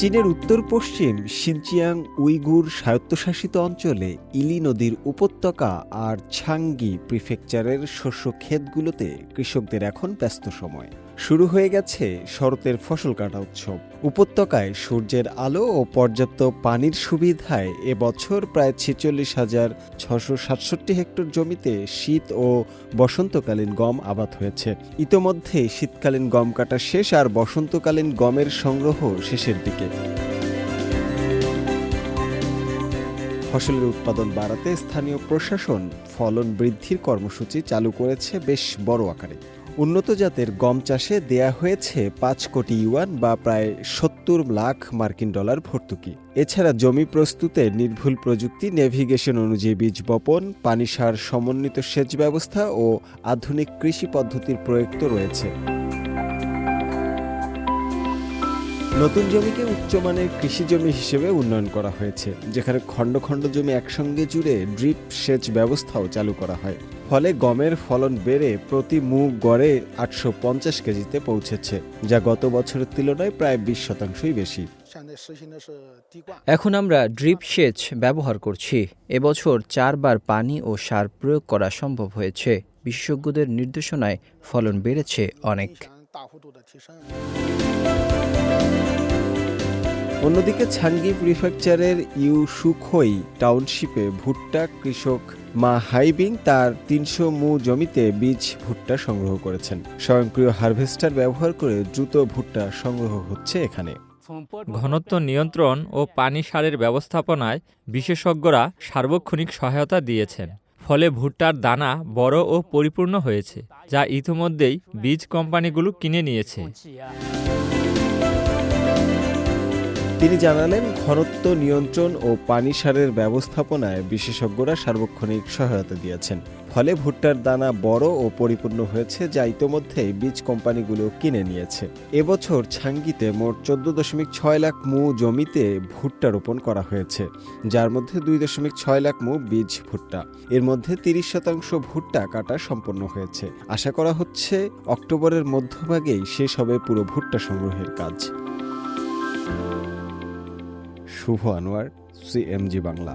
চীনের উত্তর পশ্চিম Xinjiang Uyghur স্বায়ত্তশাসিত অঞ্চলে ইলি নদীর উপত্যকা আর ছাঙ্গি প্রিফেকচারের শস্য ক্ষেতগুলোতে কৃষকদের এখন ব্যস্ত সময়। শুরু হয়ে গেছে শরতের ফসল কাটা উৎসব। উপত্যকায় সূর্যের আলো ও পর্যাপ্ত পানির সুবিধায় এবছর প্রায় ছেচল্লিশ হাজার ছশো সাতষট্টি হেক্টর জমিতে শীত ও বসন্তকালীন গম আবাদ হয়েছে। ইতোমধ্যে শীতকালীন গম কাটা শেষ আর বসন্তকালীন গমের সংগ্রহ শেষের দিকে। ফসলের উৎপাদন বাড়াতে স্থানীয় প্রশাসন ফলন বৃদ্ধির কর্মসূচি চালু করেছে বেশ বড় আকারে। উন্নত জাতের গম চাষে দেয়া হয়েছে পাঁচ কোটি ইউয়ান বা প্রায় সত্তর লাখ মার্কিন ডলার ভর্তুকি। এছাড়া জমি প্রস্তুতে নির্ভুল প্রযুক্তি, নেভিগেশন অনুযায়ী বীজ বপন, পানিসার সমন্বিত সেচ ব্যবস্থা ও আধুনিক কৃষি পদ্ধতির প্রয়োগ তো রয়েছে। নতুন জমিকে উচ্চমানের কৃষি জমি হিসেবে উন্নয়ন করা হয়েছে যেখানে খণ্ড খণ্ড জমি একসঙ্গে জুড়ে ড্রিপ সেচ ব্যবস্থাও চালু করা হয় ফলে গমের ফলন বেড়ে প্রতি মুগ গড়ে আটশো পঞ্চাশ কেজিতে পৌঁছেছে যা গত বছরের তুলনায় প্রায় বিশ শতাংশই বেশি 现在实行的是滴灌。 এখন আমরা ড্রিপ সেচ ব্যবহার করছি এবছর চারবার পানি ও সার প্রয়োগ করা সম্ভব হয়েছে বিশেষজ্ঞদের নির্দেশনায় ফলন বেড়েছে অনেক 明显大幅度的提升。 অন্যদিকে ছাঙ্গি প্রিফেকচারের ইউ সুখই টাউনশিপে ভুট্টা কৃষক মা হাইবিং তার তিনশো মু জমিতে বীজ ভুট্টা সংগ্রহ করেছেন। স্বয়ংক্রিয় হারভেস্টার ব্যবহার করে দ্রুত ভুট্টা সংগ্রহ হচ্ছে এখানে। ঘনত্ব নিয়ন্ত্রণ ও পানি সারের ব্যবস্থাপনায় বিশেষজ্ঞরা সার্বক্ষণিক সহায়তা দিয়েছেন। ফলে ভুট্টার দানা বড় ও পরিপূর্ণ হয়েছে, যা ইতিমধ্যেই বীজ কোম্পানিগুলো কিনে নিয়েছে। তিনি জানালেন, ঘনত্ব নিয়ন্ত্রণ ও পানি সারের ব্যবস্থাপনায় বিশেষজ্ঞরা সার্বক্ষণিক সহায়তা দিয়েছেন। ফলে ভুট্টার দানা বড় ও পরিপূর্ণ হয়েছে যা ইতোমধ্যেই বীজ কোম্পানিগুলো কিনে নিয়েছে। এবছর ছাঙ্গিতে মোট চোদ্দ দশমিক ছয় লাখ মু জমিতে ভুট্টা রোপণ করা হয়েছে, যার মধ্যে দুই দশমিক ছয় লাখ মু বীজ ভুট্টা। এর মধ্যে তিরিশ শতাংশ ভুট্টা কাটা সম্পন্ন হয়েছে। আশা করা হচ্ছে, অক্টোবরের মধ্যভাগেই শেষ হবে পুরো ভুট্টা সংগ্রহের কাজ। শুভ আনোয়ার সিএমজি বাংলা।